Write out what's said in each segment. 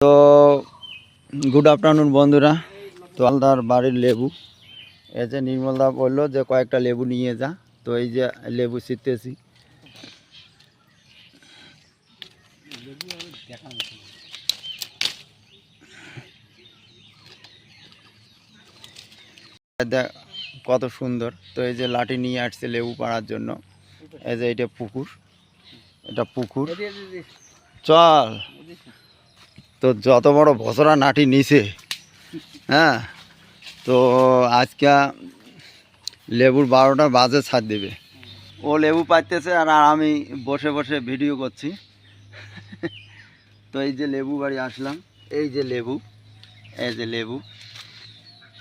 তো good afternoon বন্ধুরা। তো আলদার বাড়ির লেবু। এই যে নির্মলদা বলল যে কয়েকটা লেবু নিয়ে যা। তো এই যে লেবু ছিটতেছি। দেখ, কত সুন্দর। তো এই যে লাঠি নিয়ে আসছে লেবু পাড়ার জন্য। এই যে এটা পুকুর। এটা পুকুর। চল। তো যত বড় বছরা নাটি নিছে হ্যাঁ তো আজকে লেবুর বারোটা বাজে ছাড় দেবে। ও লেবু পাইতেছে আর আমি বসে বসে ভিডিও করছি। তো এই যে লেবু বাড়ি আসলাম, এই যে লেবু, এই যে লেবু।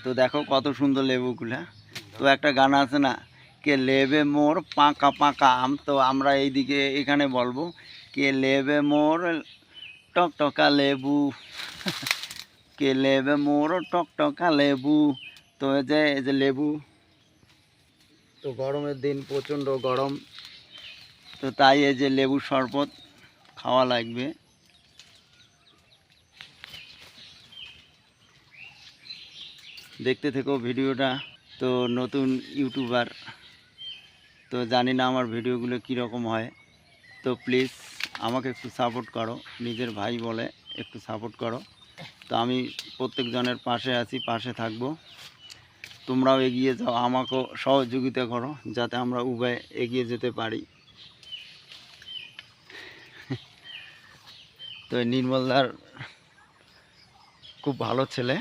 তো দেখো কত সুন্দর লেবুগুলা। তো একটা গান আছে না, কে লেবে মোর পাকা পাকা আম, তো আমরা এইদিকে এখানে বলব, কে লেবে মোর টকটকা লেবু কে লেবে মোর টকটকা লেবু তো এই যে এই যে লেবু তো গরমের দিন প্রচণ্ড গরম। তো তাই এই যে লেবুর শরবত খাওয়া লাগবে। দেখতে থেকো ভিডিওটা। তো নতুন ইউটিউবার। তো জানি না আমার ভিডিওগুলো কীরকম হয়। তো প্লিজ আমাকে একটু সাপোর্ট করো নিজের ভাই বলে একটু সাপোর্ট করো। তো আমি প্রত্যেকজনের পাশে আছি পাশে থাকব। তোমরাও এগিয়ে যাও আমাকেও সহযোগিতা করো যাতে আমরা উভয় এগিয়ে যেতে পারি। তো নির্মলদার খুব ভালো ছেলে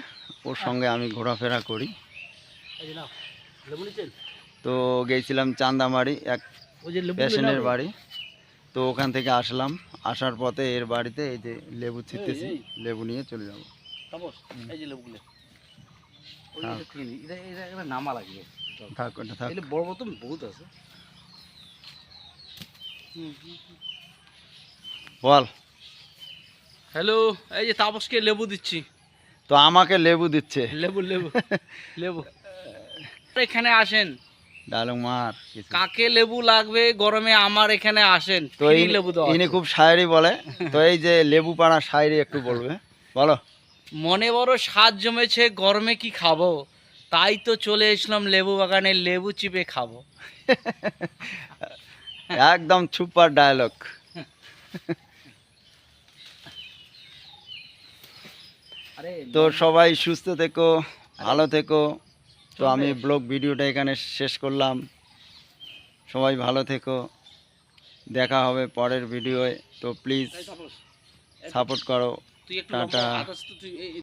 ওর সঙ্গে আমি ঘোরাফেরা করি। তো গেছিলাম চান্দামারি এক পেশেন্টের বাড়ি। তো ওখান থেকে আসলাম। আসার পথে এর বাড়িতে এই যে লেবু ছিটতেছি লেবু নিয়ে চলে যাব। এই যে লেবুগুলো। ওই হ্যাঁ। যে থেকে নি, এটা এটা এটা নামা লাগবে। থাক ওটা থাক। বড় বড় তো বহুত আছে। বল। হ্যালো এই যে তাপসকে লেবু দিচ্ছি। তো আমাকে লেবু দিচ্ছে। লেবু লেবু লেবু। এখানে আসেন। ডায়লগ কাকে লেবু লাগবে গরমে আমার এখানে আসেন তো ইনি- লেবু দেওয়া ইনি খুব শায়েরি বলে তো এই যে লেবু পাড়া শায়েরি একটু বলবে বলো। মনে বড় স্বাদ জমেছে গরমে কি খাব? তাই তো চলে এসলাম লেবু বাগানে লেবু চিপে খাব। একদম সুপার ডায়লগ। আরে তো সবাই সুস্থ থেকো ভালো থেকো। তো আমি ব্লগ ভিডিওটা এখানে শেষ করলাম। সবাই ভালো থেকো। দেখা হবে পরের ভিডিওয়ে। তো প্লিজ সাপোর্ট করো। টাটা।